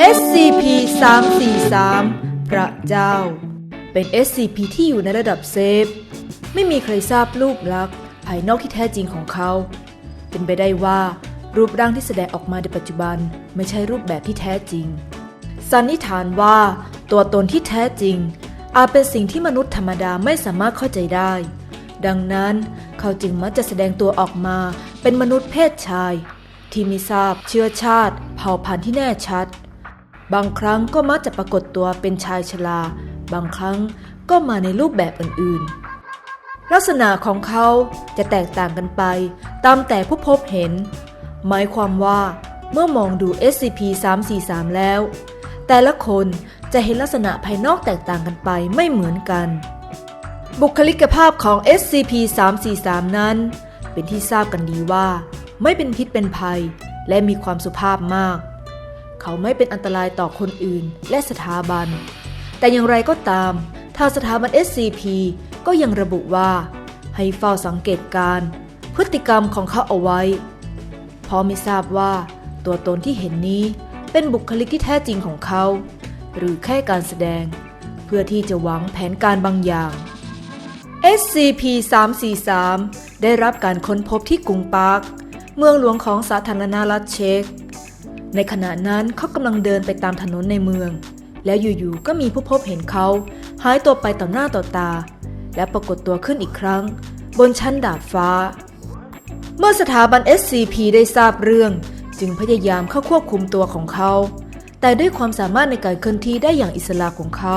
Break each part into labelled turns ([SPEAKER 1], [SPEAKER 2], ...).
[SPEAKER 1] SCP 343พระเจ้า เป็น SCP ที่อยู่ในระดับเซฟ ไม่มีใครทราบรูปลักษณ์ภายนอกที่แท้จริงของเขา เป็นไปได้ว่ารูปร่างที่แสดงออกมาในปัจจุบันไม่ใช่รูปแบบที่แท้จริง สันนิษฐานว่าตัวตนที่แท้จริง อาจเป็นสิ่งที่มนุษย์ธรรมดาไม่สามารถเข้าใจได้ ดังนั้นเขาจึงมักจะแสดงตัวออกมาเป็นมนุษย์เพศชาย ที่ไม่ทราบเชื้อชาติ เผ่าพันธุ์ที่แน่ชัด บางครั้งก็มักจะปรากฏตัวเป็นชายชรา บางครั้งก็มาในรูปแบบอื่นๆ ลักษณะของเขาจะแตกต่างกันไป ตามแต่ผู้พบเห็น หมายความว่าเมื่อมองดู SCP-343 แล้ว แต่ละคนจะเห็นลักษณะภายนอกแตกต่างกันไปไม่เหมือนกัน บุคลิกภาพของ SCP-343 นั้น เป็นที่ทราบกันดีว่า ไม่เป็นพิษเป็นภัย และมีความสุภาพมาก เขาไม่เป็นอันตรายต่อคนอื่นและสถาบัน แต่อย่างไรก็ตาม ทางสถาบัน SCP ก็ยังระบุว่า ให้เฝ้าสังเกตการ พฤติกรรมของเขาเอาไว้ เพราะไม่ทราบว่าตัวตนที่เห็นนี้เป็นบุคลิกที่แท้จริงของเขา หรือแค่การแสดง เพื่อที่จะหวังแผนการบางอย่าง SCP-343 ได้รับการค้นพบที่กรุงปาร์ค เมืองหลวงของสาธารณรัฐเช็ก ในขณะนั้นเขากำลังเดินไปตามถนนในเมือง แล้วอยู่ๆก็มีผู้พบเห็นเขาหายตัวไปต่อหน้าต่อตา และปรากฏตัวขึ้นอีกครั้ง บนชั้นดาดฟ้า เมื่อสถาบัน SCP ได้ทราบเรื่อง จึงพยายามเข้าควบคุมตัวของเขา แต่ด้วยความสามารถในการเคลื่อนที่ได้อย่างอิสระของเขา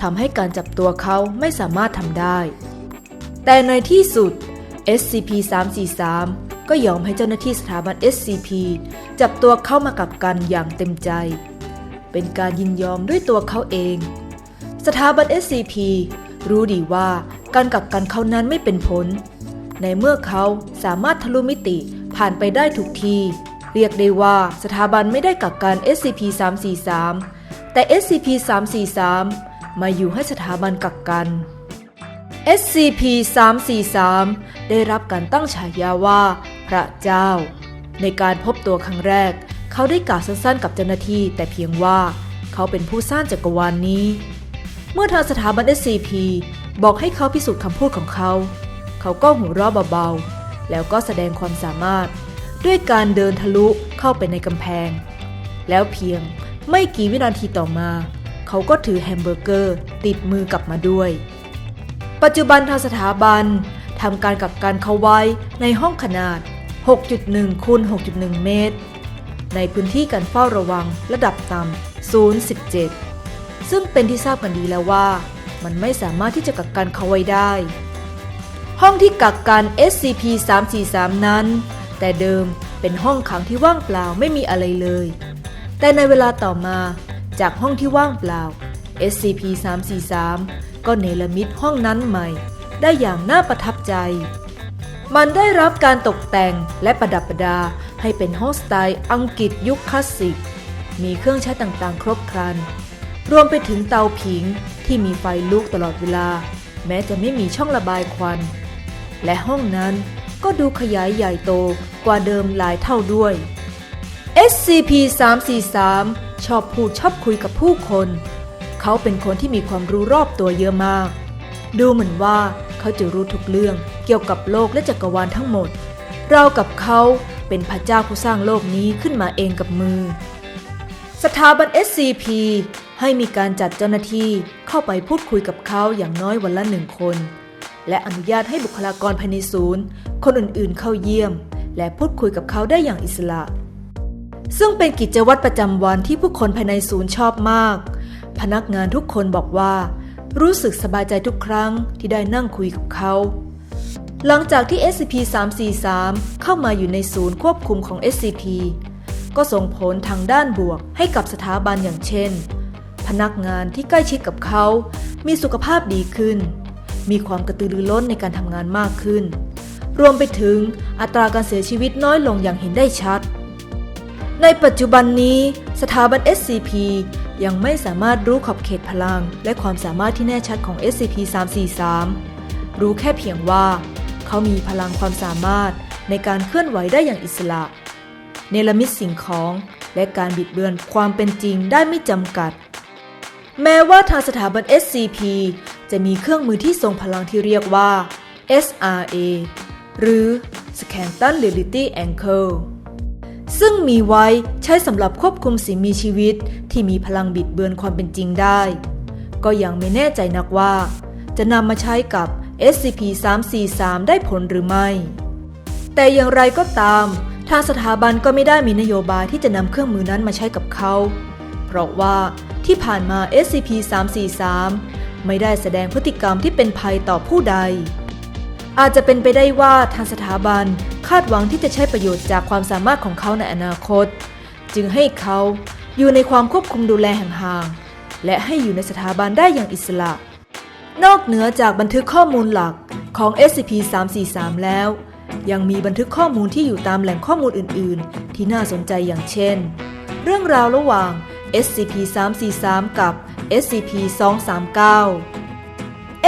[SPEAKER 1] ทำให้การจับตัวเขาไม่สามารถทำได้ แต่ในที่สุด SCP-343 ก็ยอมให้เจ้าหน้าที่สถาบัน SCP จับตัวเข้ามากักกันอย่างเต็มใจ เป็นการยินยอมด้วยตัวเขาเอง สถาบัน SCP รู้ดีว่าการกักกันเขานั้นไม่เป็นผล ในเมื่อเขาสามารถทะลุมิติผ่านไปได้ทุกทีเรียกได้ว่าสถาบันไม่ได้กักกัน SCP-343 แต่ SCP-343 มาอยู่ให้สถาบันกักกัน SCP-343 ได้รับการตั้งฉายาว่า พระเจ้า ในการพบตัวครั้งแรก เขาได้กล่าวสั้นๆ กับเจ้าหน้าที่แต่เพียงว่าเขาเป็นผู้สร้างจักรวาลนนี้ เมื่อทางสถาบัน SCP บอกให้เขาพิสูจน์คำพูดของเขา เขาก็หัวเราะเบาๆ แล้วก็แสดงความสามารถ ด้วยการเดินทะลุเข้าไปในกำแพง แล้วเพียงไม่กี่วินาทีต่อมา เขาก็ถือแฮมเบอร์เกอร์ติดมือกลับมาด้วย ปัจจุบันทางสถาบันทำการกักกันเขาไว้ในห้องขนาด 6.1คูณ6.1 เมตร ในพื้นที่การเฝ้าระวังระดับต่ำ017 ซึ่งเป็นที่ทราบกันดีแล้วว่า มันไม่สามารถที่จะกักกันเขาไว้ได้ ห้องที่กักกัน SCP-343 นั้น แต่เดิมเป็นห้องขังที่ว่างเปล่าไม่มีอะไรเลย แต่ในเวลาต่อมาจากห้องที่ว่างเปล่า SCP-343 ก็เนรมิตห้องนั้นใหม่ ได้อย่างน่าประทับใจ มันได้รับการตกแต่งและประดับประดาให้เป็นห้องสไตล์อังกฤษยุคคลาสสิก มีเครื่องใช้ต่างๆ ครบครัน รวมไปถึงเตาผิงที่มีไฟลุกตลอดเวลา แม้จะไม่มีช่องระบายควัน และห้องนั้นก็ดูขยายใหญ่โตกว่าเดิมหลายเท่าด้วย SCP-343 ชอบพูดชอบคุยกับผู้คน เขาเป็นคนที่มีความรู้รอบตัวเยอะมาก ดูเหมือนว่า เขาจะรู้ทุกเรื่องเกี่ยวกับโลกและจักรวาลทั้งหมด เรากับเขาเป็นพระเจ้าผู้สร้างโลกนี้ขึ้นมาเองกับมือ สถาบัน SCP ให้มีการจัดเจ้าหน้าที่เข้าไปพูดคุยกับเขาอย่างน้อยวันละหนึ่งคน และอนุญาตให้บุคลากรภายในศูนย์ คนอื่นๆเข้าเยี่ยม และพูดคุยกับเขาได้อย่างอิสระ ซึ่งเป็นกิจวัตรประจำวันที่ผู้คนภายในศูนย์ชอบมาก พนักงานทุกคนบอกว่า รู้สึกสบายใจทุกครั้งที่ได้นั่งคุยกับเขา หลังจากที่ SCP-343 เข้ามาอยู่ในศูนย์ควบคุมของ SCP ก็ส่งผลทางด้านบวกให้กับสถาบันอย่างเช่น พนักงานที่ใกล้ชิดกับเขา มีสุขภาพดีขึ้น มีความกระตือรือร้นในการทำงานมากขึ้น รวมไปถึงอัตราการเสียชีวิตน้อยลงอย่างเห็นได้ชัด ในปัจจุบันนี้สถาบัน SCP ยังไม่สามารถรู้ขอบเขตพลัง และความสามารถที่แน่ชัดของ SCP-343 รู้แค่เพียงว่า เขามีพลังความสามารถในการเคลื่อนไหวได้อย่างอิสระ เนรมิตสิ่งของ และการบิดเบือนความเป็นจริงได้ไม่จำกัด แม้ว่าทางสถาบัน SCP จะมีเครื่องมือที่ทรงพลังที่เรียกว่า SRA หรือ Scanton Reality Angle ซึ่งมีไว้ใช้สำหรับควบคุมสิ่งมีชีวิตที่มีพลังบิดเบือนความเป็นจริงได้ ก็ยังไม่แน่ใจนักว่า จะนำมาใช้กับ SCP-343 ได้ผลหรือไม่ แต่อย่างไรก็ตาม ทางสถาบันก็ไม่ได้มีนโยบายที่จะนำเครื่องมือนั้นมาใช้กับเขา เพราะว่าที่ผ่านมา SCP-343 ไม่ได้แสดงพฤติกรรมที่เป็นภัยต่อผู้ใด อาจจะเป็นไปได้ว่าทางสถาบัน คาดหวังที่จะใช้ประโยชน์จากความสามารถของเขาในอนาคต จึงให้เขาอยู่ในความควบคุมดูแลห่างๆและให้อยู่ในสถาบันได้อย่างอิสระ นอกเหนือจากบันทึกข้อมูลหลักของ SCP-343 แล้ว ยังมีบันทึกข้อมูลที่อยู่ตามแหล่งข้อมูลอื่น ๆ ที่น่าสนใจอย่างเช่น เรื่องราวระหว่าง SCP-343 กับ SCP-239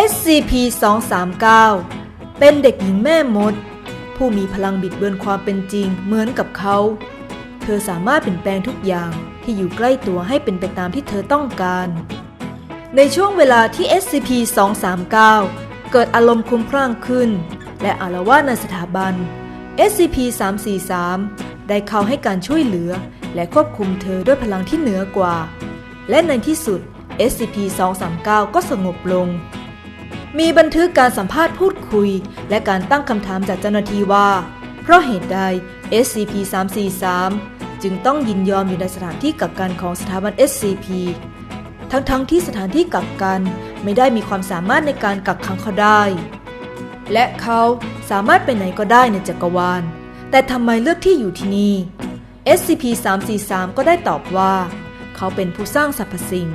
[SPEAKER 1] SCP-239 เป็นเด็กหญิงแม่มด ผู้มีพลังบิดเบือนความเป็นจริงเหมือนกับเขา เธอสามารถเปลี่ยนแปลงทุกอย่างที่อยู่ใกล้ตัวให้เป็นไปตามที่เธอต้องการ ในช่วงเวลาที่ SCP-239 เกิดอารมณ์คลุ้มคลั่งขึ้น และอารวาสในสถาบัน SCP-343 ได้เข้าให้การช่วยเหลือ และควบคุมเธอด้วยพลังที่เหนือกว่า และในที่สุด SCP-239 ก็สงบลง มีบันทึกการสัมภาษณ์พูดคุย และการตั้งคำถามจากเจ้าหน้าที่ว่า เพราะเหตุใด SCP-343 จึงต้องยินยอมอยู่ในสถานที่กักกันของสถาบัน SCP ทั้งๆทที่สถานที่กักกันไม่ได้มีความสามารถในการกักขังเขาได้ และเขาสามารถไปไหนก็ได้ในจักรวาล แต่ทำไมเลือกที่อยู่ที่นี่ SCP-343 ก็ได้ตอบว่า เขาเป็นผู้สร้างสรรพสิ่ง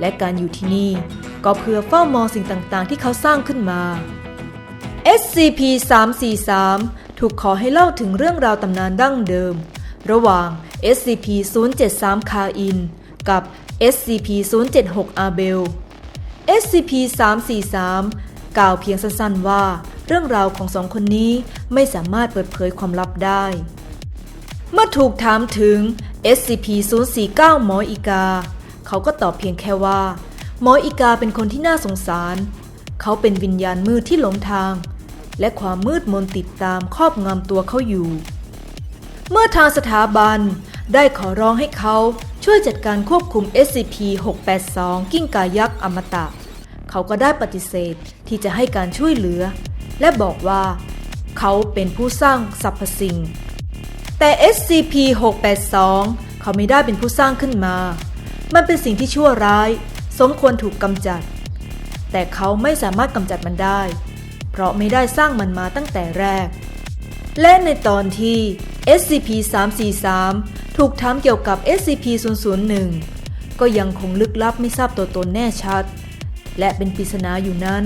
[SPEAKER 1] และการอยู่ที่นี่ ก็เพื่อเฝ้ามองสิ่งต่างๆ ที่เขาสร้างขึ้นมา SCP-343 ถูกขอให้เล่าถึงเรื่องราวตำนานดั้งเดิม ระหว่าง SCP-073 คาอิน กับ SCP-076 อาเบล SCP-343 กล่าวเพียงสั้นๆว่า เรื่องราวของสองคนนี้ไม่สามารถเปิดเผยความลับได้ เมื่อถูกถามถึง SCP-049 หมออีกา เขาก็ตอบเพียงแค่ว่า หมออีกาเป็นคนที่น่าสงสาร เขาเป็นวิญญาณมืดที่หลงทาง และความมืดมนติดตามครอบงำตัวเขาอยู่ เมื่อทางสถาบันได้ขอร้องให้เขาช่วยจัดการควบคุม SCP-682 กิ้งกายักษ์อมตะ เขาก็ได้ปฏิเสธที่จะให้การช่วยเหลือ และบอกว่า เขาเป็นผู้สร้างสรรพสิ่ง แต่ SCP-682 เขาไม่ได้เป็นผู้สร้างขึ้นมา มันเป็นสิ่งที่ชั่วร้าย สมควรถูกกำจัด แต่เขาไม่สามารถกำจัดมันได้ เพราะไม่ได้สร้างมันมาตั้งแต่แรก และในตอนที่ SCP-343 ถูกถามเกี่ยวกับ SCP-001 ก็ยังคงลึกลับไม่ทราบตัวตนแน่ชัด และเป็นปริศนาอยู่นั้น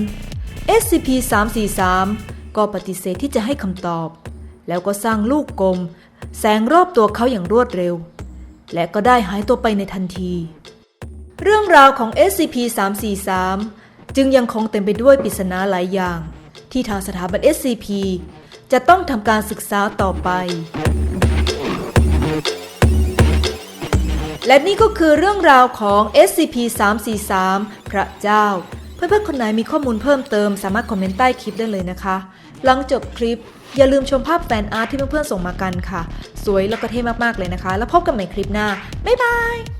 [SPEAKER 1] SCP-343 ก็ปฏิเสธที่จะให้คำตอบ แล้วก็สร้างลูกกลม แสงรอบตัวเขาอย่างรวดเร็ว และก็ได้หายตัวไปในทันที เรื่องราวของ SCP-343 จึงยังคงเต็มไปด้วยปริศนาหลายอย่าง ที่ทางสถาบัน SCP จะต้องทำการศึกษาต่อไป และนี่ก็คือเรื่องราวของ SCP-343 พระเจ้า เพื่อนๆคนไหนมีข้อมูลเพิ่มเติมสามารถคอมเมนต์ใต้คลิปได้เลยนะคะ หลังจบคลิป อย่าลืมชมภาพแฟนอาร์ตที่เพื่อนๆส่งมากันค่ะ สวยแล้วก็เท่มากๆเลยนะคะ แล้วพบกันใหม่คลิปหน้า บ๊ายบาย